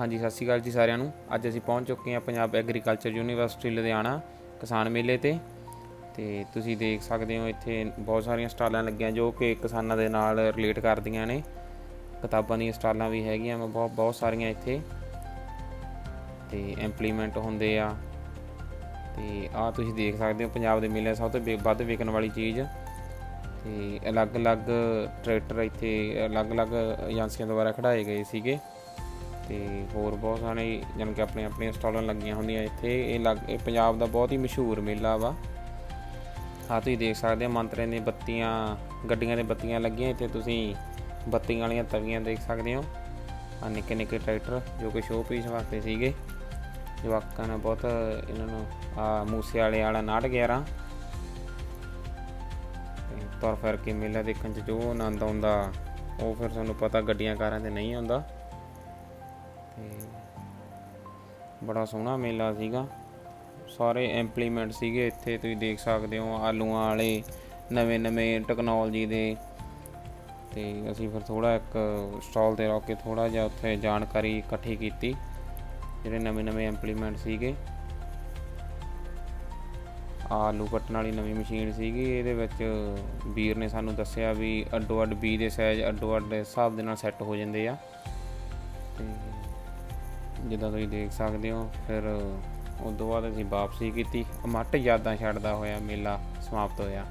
ਹਾਂਜੀ, ਸਤਿ ਸ਼੍ਰੀ ਅਕਾਲ ਜੀ ਸਾਰਿਆਂ ਨੂੰ। ਅੱਜ ਅਸੀਂ ਪਹੁੰਚ ਚੁੱਕੇ ਹਾਂ ਪੰਜਾਬ ਐਗਰੀਕਲਚਰ ਯੂਨੀਵਰਸਿਟੀ ਲੁਧਿਆਣਾ, ਕਿਸਾਨ ਮੇਲੇ ਤੇ। ਤੇ ਤੁਸੀਂ ਦੇਖ ਸਕਦੇ ਹੋ, ਇੱਥੇ ਬਹੁਤ ਸਾਰੀਆਂ ਸਟਾਲਾਂ ਲੱਗੀਆਂ ਜੋ ਕਿ ਕਿਸਾਨਾਂ ਦੇ ਨਾਲ ਰਿਲੇਟ ਕਰਦੀਆਂ ਨੇ। ਕਿਤਾਬਾਂ ਦੀਆਂ ਸਟਾਲਾਂ ਵੀ ਹੈਗੀਆਂ ਵਾ ਬਹੁਤ ਬਹੁਤ ਸਾਰੀਆਂ ਇੱਥੇ। ਤੇ ਇੰਪਲੀਮੈਂਟ ਹੁੰਦੇ ਆ। ਤੇ ਆ ਤੁਸੀਂ ਦੇਖ ਸਕਦੇ ਹੋ, ਪੰਜਾਬ ਦੇ ਮੇਲੇ ਸਭ ਤੋਂ ਵਿ- ਵੱਧ ਵਿਕਣ ਵਾਲੀ ਚੀਜ਼। ਤੇ ਅਲੱਗ-ਅਲੱਗ ਟਰੈਕਟਰ ਇੱਥੇ ਅਲੱਗ-ਅਲੱਗ ਏਜੰਸੀਆਂ ਦੁਆਰਾ ਖੜਾਏ ਗਏ ਸੀਗੇ। ਤੇ ਹੋਰ ਬਹੁਤ ਸਾਰੇ ਜਾਣੀ ਕਿ ਆਪਣੀਆਂ ਆਪਣੀਆਂ ਸਟਾਲਾਂ ਲੱਗੀਆਂ ਹੁੰਦੀਆਂ ਇੱਥੇ। ਇਹ ਲੱਗ, ਇਹ ਪੰਜਾਬ ਦਾ ਬਹੁਤ ਹੀ ਮਸ਼ਹੂਰ ਮੇਲਾ ਵਾ। ਆ ਤੁਸੀਂ ਦੇਖ ਸਕਦੇ ਹੋ ਮੰਤਰੇ ਦੀਆਂ ਬੱਤੀਆਂ, ਗੱਡੀਆਂ ਦੇ ਬੱਤੀਆਂ ਲੱਗੀਆਂ। ਇੱਥੇ ਤੁਸੀਂ ਬੱਤੀਆਂ ਵਾਲੀਆਂ ਤਵੀਆਂ ਦੇਖ ਸਕਦੇ ਹੋ। ਆ ਨਿੱਕੇ ਨਿੱਕੇ ਟਰੈਕਟਰ ਜੋ ਕਿ ਸ਼ੋਅ ਪੀਸ ਵਾਸਤੇ ਸੀਗੇ। ਜਵਾਕਾਂ ਨੇ ਬਹੁਤ ਇਹਨਾਂ ਨੂੰ ਆ ਮੂਸੇ ਵਾਲੇ ਵਾਲਾ 911 ਤੇ ਤੁਰ ਫਿਰ ਕੇ ਮੇਲਾ ਦੇਖਣ ਚ ਜੋ ਆਨੰਦ ਆਉਂਦਾ, ਉਹ ਫਿਰ ਤੁਹਾਨੂੰ ਪਤਾ ਗੱਡੀਆਂ ਕਾਰਾਂ ਤੇ ਨਹੀਂ ਆਉਂਦਾ। ਤੇ ਬੜਾ ਸੋਹਣਾ ਮੇਲਾ ਸੀਗਾ। ਸਾਰੇ ਇੰਪਲੀਮੈਂਟ ਸੀਗੇ ਇੱਥੇ, ਤੁਸੀਂ ਦੇਖ ਸਕਦੇ ਹੋ ਆਲੂਆਂ ਵਾਲੇ, ਨਵੇਂ ਨਵੇਂ ਟੈਕਨੋਲੋਜੀ ਦੇ। ਤੇ ਅਸੀਂ ਫਿਰ ਥੋੜਾ ਇੱਕ ਸਟਾਲ ਤੇ ਰੋਕ ਕੇ ਥੋੜਾ ਜਿਹਾ ਉੱਥੇ ਜਾਣਕਾਰੀ ਇਕੱਠੀ ਕੀਤੀ, ਜਿਹੜੇ ਨਵੇਂ ਨਵੇਂ ਇੰਪਲੀਮੈਂਟ ਸੀਗੇ। ਆਲੂ ਕੱਟਣ ਵਾਲੀ ਨਵੀਂ ਮਸ਼ੀਨ ਸੀਗੀ, ਇਹਦੇ ਵਿੱਚ ਵੀਰ ਨੇ ਸਾਨੂੰ ਦੱਸਿਆ ਵੀ ਅੱਡੋ ਅੱਡ ਬੀ ਦੇ ਸਾਈਜ਼ ਅੱਡੋ ਅੱਡ ਹਿਸਾਬ ਦੇ ਨਾਲ ਸੈੱਟ ਹੋ ਜਾਂਦੇ ਆ। ਤੇ ਜਿੱਦਾਂ ਤੁਸੀਂ ਦੇਖ ਸਕਦੇ ਹੋ, ਫਿਰ ਉਸ ਤੋਂ ਬਾਅਦ ਅਸੀਂ ਵਾਪਸੀ ਕੀਤੀ। ਅਮੱਟ ਯਾਦਾਂ ਛੱਡਦਾ ਹੋਇਆ ਮੇਲਾ ਸਮਾਪਤ ਹੋਇਆ।